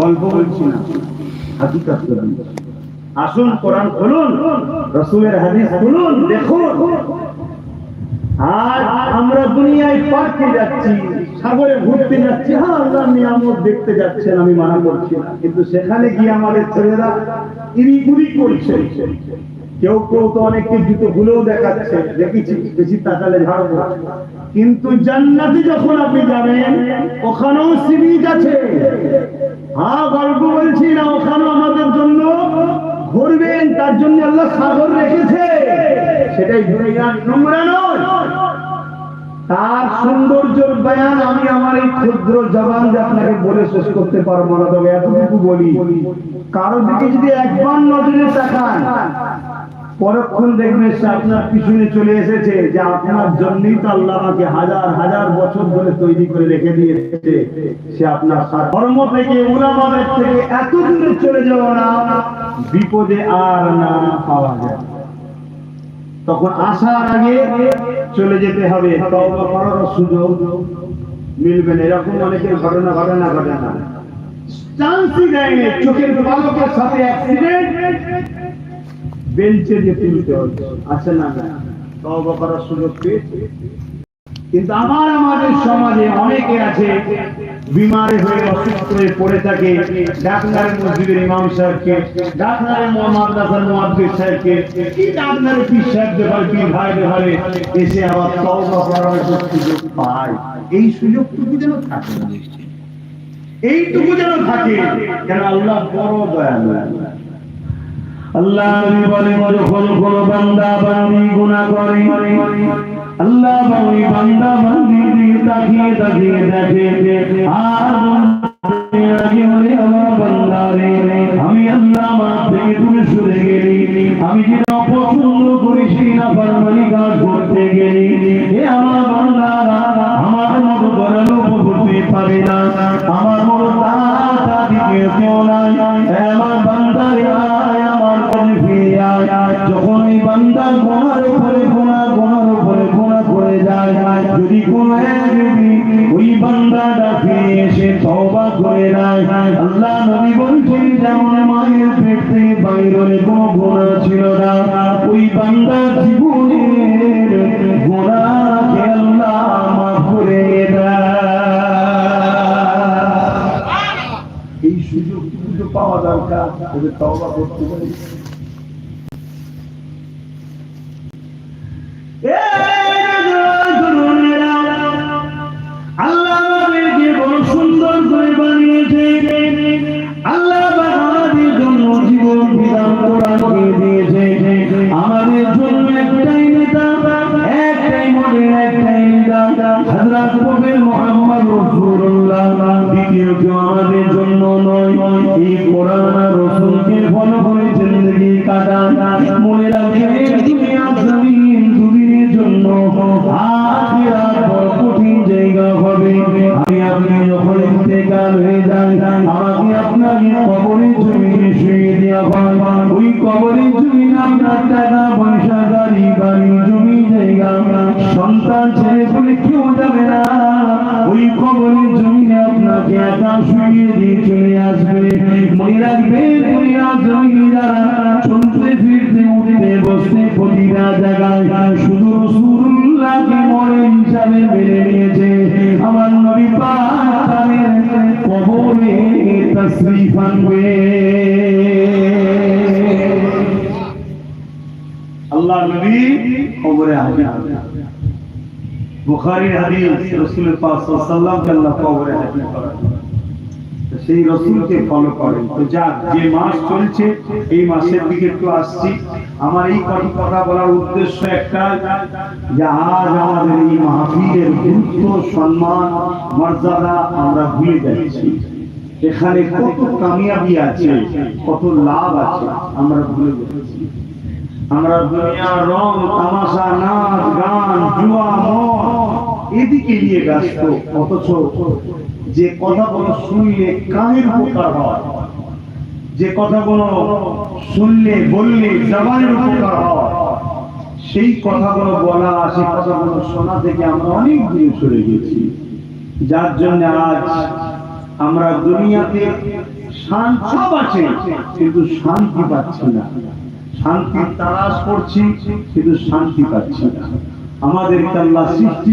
গল্প বলছি না। আসুন, কোরআন খুলুন, রসুলের হাদিস খুলুন, দেখুন। আজ আমরা দুনিয়ায় পার্কে যাচ্ছি, সাগরে ঘুরতে যাচ্ছি। হ্যাঁ আল্লাহ নিয়ামত দেখতে যাচ্ছেন, আমি মানা করছি কিন্তু সেখানে গিয়ে আমাদের ছেলেরা ইরিগুড়ি করছে। কেউ কেউ তো অনেককে জুতো গুলোও দেখাচ্ছে। দেখেছি, বেশি তাকালে ঝাড়বো। কিন্তু জান্নাতে যখন আপনি যাবেন, ওখানেও সিরিজ আছে। হ্যাঁ গল্প বলছি না ওখানে আমাদের জন্য ঘুরবেন, তার জন্য আল্লাহ সাগর রেখেছে। সেটাই দুনিয়া নোংরা তার সৌন্দর্যের বয়ান আমি আমার এই ক্ষুদ্র জবান আপনাকে বলে শেষ করতে পারব না, তবে এতটুকু বলি কারোর দিকে যদি একবার নজরে তাকান পরক্ষণ দেখবেন সে আপনার পিছনে চলে এসেছে যে আপনার জন্যই তো আল্লাহ আমাকে হাজার হাজার বছর ধরে তৈরি করে রেখে দিয়েছে। সে আপনার ধর্ম থেকে, উলামাদের থেকে এত দূরে চলে যাওয়া না, বিপদে আর না পাওয়া যায়। তখন আসার আগে চলে যেতে হবে, তওবা করার সুযোগ মিলবে না। এরকম অনেকের ঘটনা ঘটনা ঘটে না চান্সই দেয়নি চোখের পালকের সাথে অ্যাক্সিডেন্ট বেঞ্চে যে তুলতে হচ্ছে আছে না তওবা করার সুযোগ পেয়েছে? কিন্তু আমার আমাদের সমাজে অনেকে আছে, বিমারে হয়ে অসুস্থ হয়ে পড়ে থাকে। ডাক্তারের মসজিদের ইমাম সাহেবকে মুয়াদ্দিস সাহেবকে কি পীর ভাইদের হয় এসে আবার তওবা করার সুযোগ পায়। এই সুযোগটুকু যেন থাকে। এইটুকু যেন থাকে, কেন আল্লাহ বড় দয়ালু। আল্লাহ নবী বলেন যখন কোন বান্দা বান্দি গুনাহ করে। আল্লাহ ওই বান্দা বান্দি দিকে তাকিয়ে তাকিয়ে দেখে আমি আল্লাহ আমার থেকে দূরে সরে গেলি। আমি যেটা অপছন্দ করি না ফারমানি কাজ করতে গেলি। এ আমার বান্দা, আমার মতো দয়ালু হতে পারে না। আমার মতো তাতা দিকে কেউ নাই। করে দেয়। আল্লাহ নবী বলছেন, যেমন মায়ের পেট থেকে বাইরে গোনা ছিল না, ওই বান্দা জীবনের গোনাকে এই সুযোগ পাওয়া দরকার? ওদের তওবা করতে পারি। হযরত কবির মুহাম্মদ আর রাসূলকে জায়গা হবে। আমি আপনি যখন ইন্তেকাল শুয়ে দেওয়া হয়। চলতে ফিরতে উঠতে বসতে প্রতিটা জায়গায় শুধু রসুল্লাহকে মরে হিসাবে মেনে নিয়েছে। আমার নবী পাকের কবরে তশরিফ আনবে আল্লাহ নবী কবরে আসবে। বুখারীর হাদিস রাসূল পাক সাল্লাল্লাহু আলাইহি ওয়াসাল্লাম কবরে হাজির করেন তো সেই রসুলকে ফলো করেন। তো যাক যে মাস চলছে, এই মাসের দিকে একটু আসছি। আমার এই কটি কথা বলার উদ্দেশ্য একটা, যে আজ আমাদের এই মাহফিলের গুরুত্ব, সম্মান, মর্যাদা আমরা ভুলে যাচ্ছি। এখানে কত কামিয়াবি আছে, কত লাভ আছে, আমরা ভুলে যাচ্ছি। আমরা দুনিয়ার রং, তামাশা, নাচ, গান, জুয়া, মদ, এদিকে নিয়ে ব্যস্ত, অথচ যে কথাগুলো শুনলে কানের উপকার হয়। যে কথাগুলো শুনলে বললে জবানের উপকার হয়। সেই কথাগুলো বলা, সেই কথাগুলো শোনা থেকে আমরা অনেক দূরে সরে গেছি। যার জন্য আজ আমরা দুনিয়াতে শান্তি সব আছে, কিন্তু শান্তি পাচ্ছি না। শান্তির তালাশ করছি, কিন্তু শান্তি পাচ্ছি না। আমাদের আল্লাহ সৃষ্টি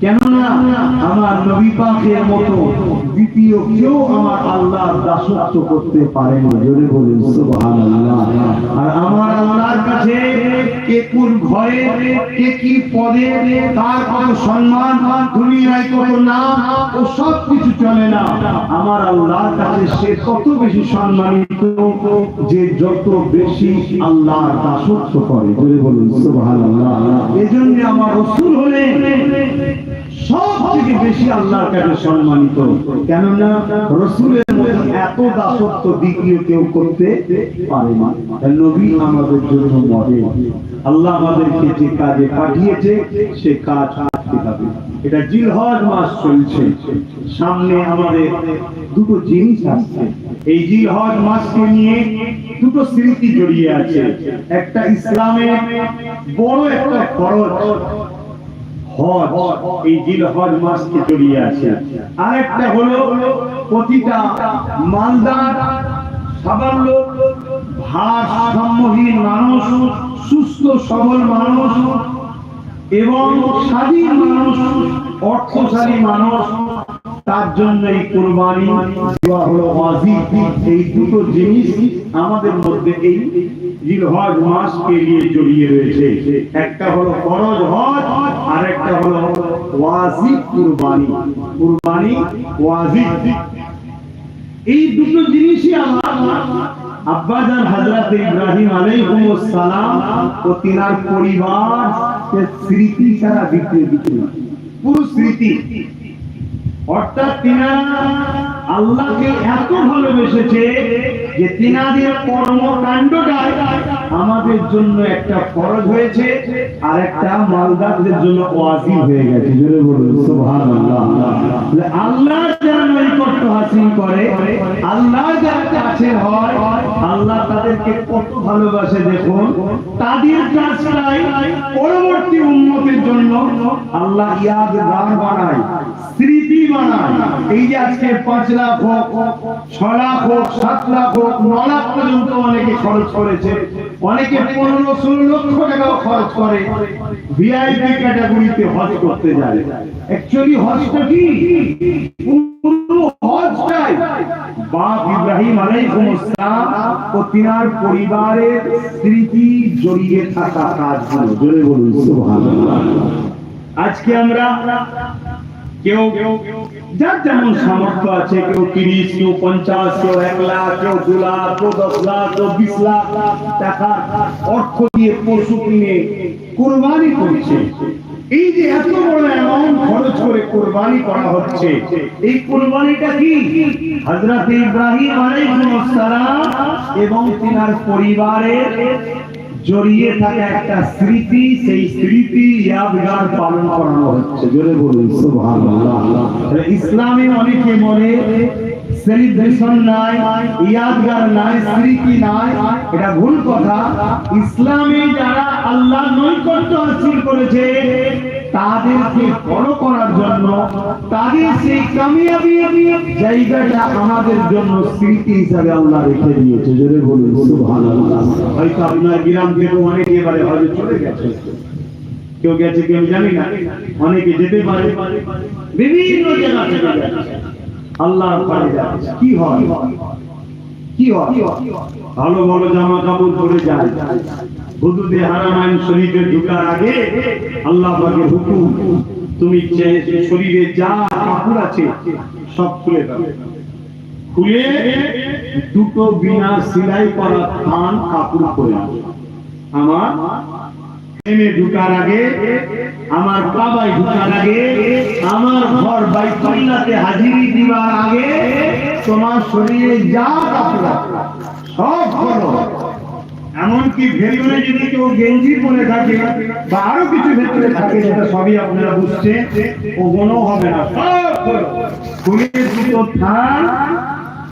কেননা আমার নবী পাকের মতো দ্বিতীয় কেউ আমার আল্লাহর দাসত্ব করতে পারে না। জোরে বলেন, সুবহানাল্লাহ। আর কে কোন ঘরে, কে কি পদে, তার কত সম্মান, দুনিয়ায় কত নাম, ও সব কিছু চলে না। আমার আল্লাহর কাছে সে কত বেশি সম্মানিত যে যত বেশি আল্লাহর দাসত্ব করে। জোরে বলুন, সুবহানাল্লাহ। এজন্য আমার রাসূল হলেন সব থেকে বেশি আল্লাহর কাছে সম্মানিত। কেননা রসুলের এত দাসত্ব দ্বিতীয় কেউ করতে পারে না। নবী আমাদের জন্য মডেল আল্লাহ আমাদেরকে যে কাজে পাঠিয়েছে, সে কাজ করতে হবে এটা জিলহজ মাস চলছে। সামনে আমাদের দুটো জিনিস আসছে। এই জিলহজ মাসকে নিয়ে দুটো স্মৃতি জড়িয়ে আছে। একটা ইসলামের বড় একটা খরচ। হজ। এই জিল হজ মাসকে জড়িয়ে আছে। আরেকটা হলো প্রতিটা মালদার ভারসাম্যহীন মানুষ, সুস্থ, সবল মানুষ এবং স্বাধীন মানুষ, অর্থশালী মানুষ, তার জন্য এই কোরবানি হলো এই দুটো জিনিস আমাদের মধ্যে এই জিলহজ মাসকে নিয়ে জড়িয়ে রয়েছে। একটা হলো ফরজ হজ আর একটা হলো ওয়াজিব কুরবানি। কুরবানি, ওয়াজিব। এই দুটো জিনিসই আমার আব্বাজান হযরত ইব্রাহিম আলাইহিস সালাম ও তিনার পরিবার স্মৃতি ছাড়া দ্বিতীয় কিছু পুরো স্মৃতি। অর্থাৎ তিনারা আল্লাহকে এত ভালোবেসেছে যে তিনাদের কর্মকাণ্ডটা আমাদের জন্য একটা ফরজ হয়েছে আর একটা মালদারদের জন্য ওয়াজিব হয়ে গেছে। জোরে বলুন, সুবহানাল্লাহ। আল্লাহ যারা নৈকট্য হাসিল করে, আল্লাহ যারা কাছে হয় আল্লাহ তাদেরকে কত ভালোবাসে দেখুন। তাদের কাজটাই পরবর্তী উন্নতির জন্য আল্লাহ ইয়াদগার বানায়, স্মৃতি বানায়। এই যে আজকে পাঁচ লাখ হোক, ছ লাখ হোক, সাত লাখ হোক, ন লাখ পর্যন্ত অনেকে খরচ করেছে। অনেকে পনেরো, ষোলো লক্ষ টাকাও খরচ করে। ভিআইপি ক্যাটাগরিতে হজ করতে যায়। অ্যাকচুয়ালি হজটা কি? বাপ ইব্রাহিম আলাইহিস সালাম ও তিনার পরিবারের স্মৃতি জড়িয়ে থাকা কাজগুলো জোরে বলুন, সুবহানাল্লাহ। আজকে আমরা কেউ, যার যেমন সামর্থ্য আছে, কেউ তিরিশ, কেউ পঞ্চাশ, কেউ এক লাখ, কেউ দু লাখ, কেউ দশ লাখ, কেউ বিশ লাখ টাকা অর্থ দিয়ে পশু কিনে কোরবানি করছে। এই যে এত বড় অ্যামাউন্ট কোরবানি করা হচ্ছে। এই কুরবানিটা কি? হযরত ইব্রাহিম আলাইহিস সালাম এবং তিনার পরিবারের জড়িয়ে থাকা একটা স্মৃতি, সেই স্মৃতি ইয়াদগার পালন করানো হচ্ছে। জোরে বলুন, সুবহানাল্লাহ। ইসলামে অনেকে বলে সেলিব্রেশন নাই ইয়াদগার নাই স্মৃতি নাই, এটা ভুল কথা। ইসলামে যারা আল্লাহ নৈকট্য হাসিল করেছে, তাদেরকে ফলো করার জন্য, তাদের সেই কামিয়াবি জায়গাটা আমাদের জন্য স্মৃতি হিসাবে আল্লাহ রেখে দিয়েছে। জোরে বলুন, সুবহানাল্লাহ। হয়তো আপনার গ্রাম থেকে অনেকে এবারে হজে চলে গেছে। কেউ গেছে, কেউ জানি না। অনেকে যেতে পারে। বিভিন্ন জায়গা থেকে আল্লাহর কি হয়? কি হয়? ভালো ভালো জামা কাপড় পরে যায়। হুদুদে হারামাইন শরীফে ঢোকার আগে আল্লাহ হুকুম, তুমি শরীরে যা কাপড় আছে সব খুলে খুলে দুটো বিনা সেলাই করা থান কাপড় পরে। আমার ঢুকার আগে, আমার ঢুকার আগে, আমার ঘর হাজিরি দিবার আগে তোমার শরীরে যা কাপড় সব করো এমনকি ভেতরে যদি কেউ গেঞ্জি পরে থাকে, বা আরও কিছু ভেতরে থাকে, সেটা সবই আপনারা বুঝছেন ওগুলো হবে না, সব হলো। খুলে দুটো থান